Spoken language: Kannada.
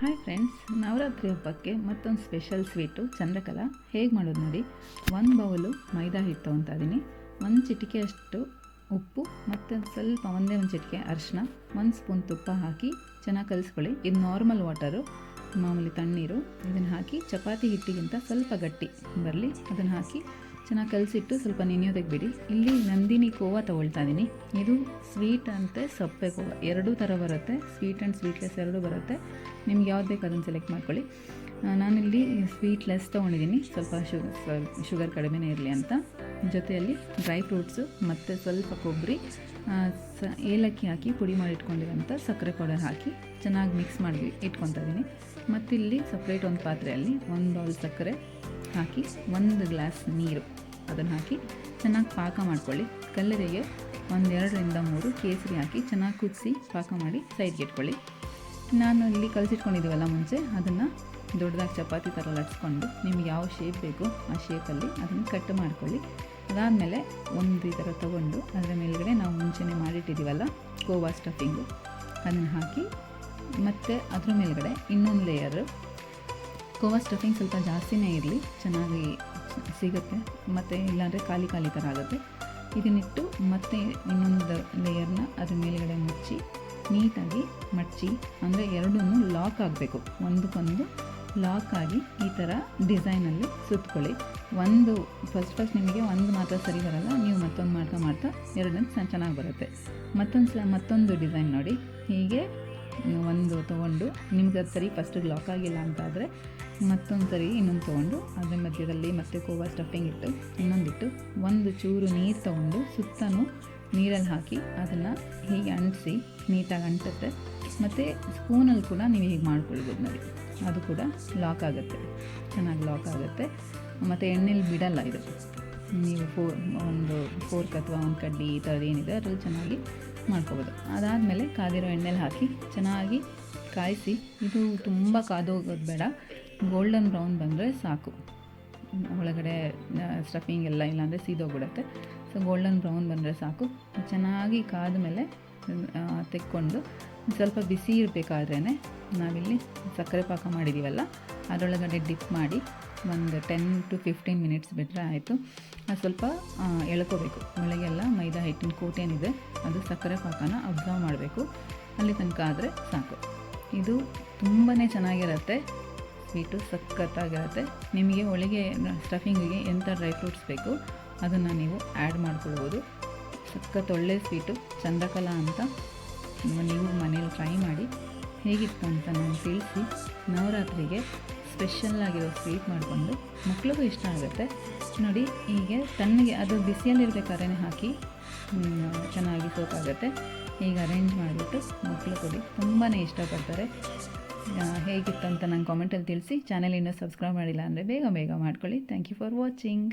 ಹಾಯ್ ಫ್ರೆಂಡ್ಸ್ ನವರಾತ್ರಿ ಹಬ್ಬಕ್ಕೆ ಮತ್ತೊಂದು ಸ್ಪೆಷಲ್ ಸ್ವೀಟು ಚಂದ್ರಕಲಾ. ಹೇಗೆ ಮಾಡೋದು ನೋಡಿ. ಒಂದು ಬೌಲು ಮೈದಾ ಹಿಟ್ಟು ಅಂತ ಇದ್ದೀನಿ ಒಂದು ಚಿಟಿಕೆಯಷ್ಟು ಉಪ್ಪು ಮತ್ತು ಸ್ವಲ್ಪ ಒಂದೇ ಒಂದು ಚಿಟಿಕೆ ಅರಿಶಿನ ಒಂದು ಸ್ಪೂನ್ ತುಪ್ಪ ಹಾಕಿ ಚೆನ್ನಾಗಿ ಕಲಿಸ್ಕೊಳ್ಳಿ. ಇದು ನಾರ್ಮಲ್ ವಾಟರು ಮಾಮೂಲಿ ತಣ್ಣೀರು. ಇದನ್ನು ಹಾಕಿ ಚಪಾತಿ ಹಿಟ್ಟಿಗಿಂತ ಸ್ವಲ್ಪ ಗಟ್ಟಿ. ಬರಲಿ, ಅದನ್ನು ಹಾಕಿ ಚೆನ್ನಾಗಿ ಕಲಸಿಟ್ಟು ಸ್ವಲ್ಪ ನೆನೆಯೋದಕ್ಕೆ ಬಿಡಿ ಇಲ್ಲಿ ನಂದಿನಿ ಕೋವಾ ತೊಗೊಳ್ತಾ ಇದ್ದೀನಿ ಇದು ಸ್ವೀಟ್ ಅಂತೆ ಸಪ್ಪೆ ಕೋವಾ. ಎರಡೂ ಥರ ಬರುತ್ತೆ. ಸ್ವೀಟ್ ಆ್ಯಂಡ್ ಸ್ವೀಟ್ಲೆಸ್ ಎರಡೂ ಬರುತ್ತೆ. ನಿಮ್ಗೆ ಯಾವ್ದು ಬೇಕು ಅದನ್ನು ಸೆಲೆಕ್ಟ್ ಮಾಡ್ಕೊಳ್ಳಿ. ನಾನಿಲ್ಲಿ ಸ್ವೀಟ್ಲೆಸ್ ತೊಗೊಂಡಿದ್ದೀನಿ ಸ್ವಲ್ಪ ಶುಗರ್ ಶುಗರ್ ಕಡಿಮೆನೇ ಇರಲಿ ಅಂತ. ಜೊತೆಯಲ್ಲಿ ಡ್ರೈ ಫ್ರೂಟ್ಸು ಮತ್ತು ಸ್ವಲ್ಪ ಕೊಬ್ಬರಿ ಸ, ಏಲಕ್ಕಿ ಹಾಕಿ ಪುಡಿ ಮಾಡಿ ಇಟ್ಕೊಂಡಿರೋಂಥ ಸಕ್ಕರೆ ಪೌಡರ್ ಹಾಕಿ ಚೆನ್ನಾಗಿ ಮಿಕ್ಸ್ ಮಾಡಿ ಇಟ್ಕೊತಾ ಇದ್ದೀನಿ ಮತ್ತಿಲ್ಲಿ ಸಪ್ರೇಟ್ ಒಂದು ಪಾತ್ರೆಯಲ್ಲಿ ಒಂದು ಬೌಲ್ ಸಕ್ಕರೆ ಹಾಕಿ ಒಂದು ಗ್ಲಾಸ್ ನೀರು. ಅದನ್ನು ಹಾಕಿ ಚೆನ್ನಾಗಿ ಪಾಕ ಮಾಡ್ಕೊಳ್ಳಿ. ಕಲ್ಲರಿಗೆ ಒಂದೆರಡರಿಂದ ಮೂರು ಕೇಸರಿ ಹಾಕಿ ಚೆನ್ನಾಗಿ ಕುದಿಸಿ ಪಾಕ ಮಾಡಿ ಸೈಡ್ಗೆ ಇಟ್ಕೊಳ್ಳಿ. ನಾನು ಇಲ್ಲಿ ಕಲಸಿಟ್ಕೊಂಡಿದ್ದೀವಲ್ಲ ಮುಂಚೆ, ಅದನ್ನು ದೊಡ್ಡದಾಗಿ ಚಪಾತಿ ಥರ ಲಟ್ಸ್ಕೊಂಡು ನಿಮ್ಗೆ ಯಾವ ಶೇಪ್ ಬೇಕು ಆ ಶೇಪಲ್ಲಿ ಅದನ್ನು ಕಟ್ ಮಾಡ್ಕೊಳ್ಳಿ. ಅದಾದಮೇಲೆ ಒಂದು ಈ ಥರ ತೊಗೊಂಡು ಅದರ ಮೇಲ್ಗಡೆ ನಾವು ಮುಂಚೆನೇ ಮಾಡಿಟ್ಟಿದ್ದೀವಲ್ಲ ಕೋವಾ ಸ್ಟಫಿಂಗು ಅದನ್ನು ಹಾಕಿ ಮತ್ತು ಅದ್ರ ಮೇಲ್ಗಡೆ ಇನ್ನೊಂದು ಲೇಯರು ಕೋವಾ ಸ್ಟಫಿಂಗ್ ಸ್ವಲ್ಪ ಜಾಸ್ತಿನೇ ಇರಲಿ, ಚೆನ್ನಾಗಿ ಸಿಗುತ್ತೆ. ಮತ್ತು ಇಲ್ಲಾಂದರೆ ಖಾಲಿ ಖಾಲಿ ಥರ ಆಗುತ್ತೆ. ಇದನ್ನಿಟ್ಟು ಮತ್ತೆ ಇನ್ನೊಂದು ಲೇಯರ್ನ ಅದ್ರ ಮೇಲ್ಗಡೆ ಮುಚ್ಚಿ, ನೀಟಾಗಿ ಮಡಚಿ ಅಂದರೆ ಎರಡೂ ಲಾಕ್ ಆಗಬೇಕು. ಒಂದಕ್ಕೊಂದು ಲಾಕ್ ಆಗಿ ಈ ಥರ ಡಿಸೈನಲ್ಲಿ ಸುತ್ತಕೊಳ್ಳಿ ಒಂದು ಫಸ್ಟ್ ಫಸ್ಟ್ ನಿಮಗೆ ಒಂದು ಮಾತ್ರ ಸರಿ ಬರಲ್ಲ, ನೀವು ಮತ್ತೊಂದು ಮಾಡ್ತಾ ಮಾಡ್ತಾ ಎರಡನೇ ಚೆನ್ನಾಗಿ ಬರುತ್ತೆ. ಮತ್ತೊಂದು ಸ ಮತ್ತೊಂದು ಡಿಸೈನ್ ನೋಡಿ. ಹೀಗೆ ಒಂದು ತೊಗೊಂಡು, ನಿಮ್ಗೆ ಅದು ಸರಿ ಫಸ್ಟಿಗೆ ಲಾಕ್ ಆಗಿಲ್ಲ ಅಂತ ಆದರೆ ಮತ್ತೊಂದು ಸರಿ ಇನ್ನೊಂದು ತೊಗೊಂಡು, ಅದ್ರ ಮಧ್ಯದಲ್ಲಿ ಮತ್ತೆ ಕೋವಾ ಸ್ಟಫಿಂಗ್ ಇಟ್ಟು, ಇನ್ನೊಂದಿಟ್ಟು ಒಂದು ಚೂರು ನೀರು ತೊಗೊಂಡು ಸುತ್ತಲೂ ನೀರಲ್ಲಿ ಹಾಕಿ ಅದನ್ನು ಹೀಗೆ ಅಂಟಿಸಿ ನೀಟಾಗಿ ಅಂಟುತ್ತೆ. ಮತ್ತು ಸ್ಪೂನಲ್ಲಿ ಕೂಡ ನೀವು ಹೀಗೆ ಮಾಡ್ಕೊಳ್ಬೋದು ನೋಡಿ. ಅದು ಕೂಡ ಲಾಕ್ ಆಗುತ್ತೆ. ಚೆನ್ನಾಗಿ ಲಾಕ್ ಆಗುತ್ತೆ. ಮತ್ತು ಎಣ್ಣೆಲಿ ಬಿಡಲ್ಲ ಇದು. ನೀವು ಫೋರ್ ಒಂದು ಫೋರ್ಕ್ ಅಥವಾ ಒಂದು ಕಡ್ಡಿ ಈ ಥರದ್ದು ಏನಿದೆ, ಅದರಲ್ಲಿ ಚೆನ್ನಾಗಿ ಮಾಡ್ಕೋಬೋದು. ಅದಾದಮೇಲೆ ಕಾದಿರೋ ಎಣ್ಣೆಲಿ ಹಾಕಿ ಚೆನ್ನಾಗಿ ಕಾಯಿಸಿ, ಇದು ತುಂಬ ಕಾದೋಗೋದು ಬೇಡ. ಗೋಲ್ಡನ್ ಬ್ರೌನ್ ಬಂದರೆ ಸಾಕು. ಒಳಗಡೆ ಸ್ಟಫಿಂಗ್ ಎಲ್ಲ ಇಲ್ಲಾಂದರೆ ಸೀದೋಗ್ಬಿಡುತ್ತೆ. ಸೊ ಗೋಲ್ಡನ್ ಬ್ರೌನ್ ಬಂದರೆ ಸಾಕು. ಚೆನ್ನಾಗಿ ಕಾದ ಮೇಲೆ ತೆಕ್ಕೊಂಡು ಸ್ವಲ್ಪ ಬಿಸಿ ಇರಬೇಕಾದ್ರೇ ನಾವಿಲ್ಲಿ ಸಕ್ಕರೆ ಪಾಕ ಮಾಡಿದ್ದೀವಲ್ಲ ಅದರೊಳಗಡೆ ಡಿಪ್ ಮಾಡಿ ಒಂದು ಟೆನ್ ಟು ಫಿಫ್ಟೀನ್ ಮಿನಿಟ್ಸ್ ಬಿಟ್ಟರೆ ಆಯಿತು. ಅದು ಸ್ವಲ್ಪ ಎಳ್ಕೋಬೇಕು. ಒಳಗೆಲ್ಲ ಮೈದಾ ಹಿಟ್ಟಿನ ಕೋಟ್ ಏನಿದೆ, ಅದು ಸಕ್ಕರೆ ಪಾಕನ ಅಬ್ಸರ್ವ್ ಮಾಡಬೇಕು. ಅಲ್ಲಿ ತನಕ ಆದರೆ ಸಾಕು. ಇದು ತುಂಬಾ ಚೆನ್ನಾಗಿರುತ್ತೆ. ಸ್ವೀಟು ಸಖತ್ತಾಗಿರುತ್ತೆ. ನಿಮಗೆ ಒಳಗೆ ಸ್ಟಫಿಂಗಿಗೆ ಎಂಥ ಡ್ರೈ ಫ್ರೂಟ್ಸ್ ಬೇಕು, ಅದನ್ನು ನೀವು ಆ್ಯಡ್ ಮಾಡ್ಕೊಳ್ಬೋದು. ಸಖತ್ ಒಳ್ಳೆ ಸ್ವೀಟು ಚಂದ್ರಕಲಾ ಅಂತ ನೀವು ಮನೇಲಿ ಟ್ರೈ ಮಾಡಿ. ಹೇಗಿತ್ತು ಅಂತ ನಾನು ತಿಳಿಸಿ. ನವರಾತ್ರಿಗೆ ಸ್ಪೆಷಲ್ ಆಗಿರೋ ಸ್ವೀಟ್ ಮಾಡಿಕೊಂಡು ಮಕ್ಳಿಗೂ ಇಷ್ಟ ಆಗುತ್ತೆ. ನೋಡಿ, ಹೀಗೆ ತಣ್ಣಗೆ ಅದು ಬಿಸಿಯಲ್ಲಿರ್ಬೇಕಾದ್ರೆ ಹಾಕಿ ಚೆನ್ನಾಗಿ ಸೋಕಾಗುತ್ತೆ ಈಗ ಅರೇಂಜ್ ಮಾಡಿಬಿಟ್ಟು ಮಕ್ಕಳು ಕೊಡಿ ತುಂಬಾ ಇಷ್ಟಪಡ್ತಾರೆ. ಹೇಗಿತ್ತು ಅಂತ ನಂಗೆ ಕಾಮೆಂಟಲ್ಲಿ ತಿಳಿಸಿ. ಚಾನೆಲ್ ಇನ್ನೂ ಸಬ್ಸ್ಕ್ರೈಬ್ ಮಾಡಿಲ್ಲ ಅಂದರೆ ಬೇಗ ಬೇಗ ಮಾಡ್ಕೊಳ್ಳಿ. Thank you for watching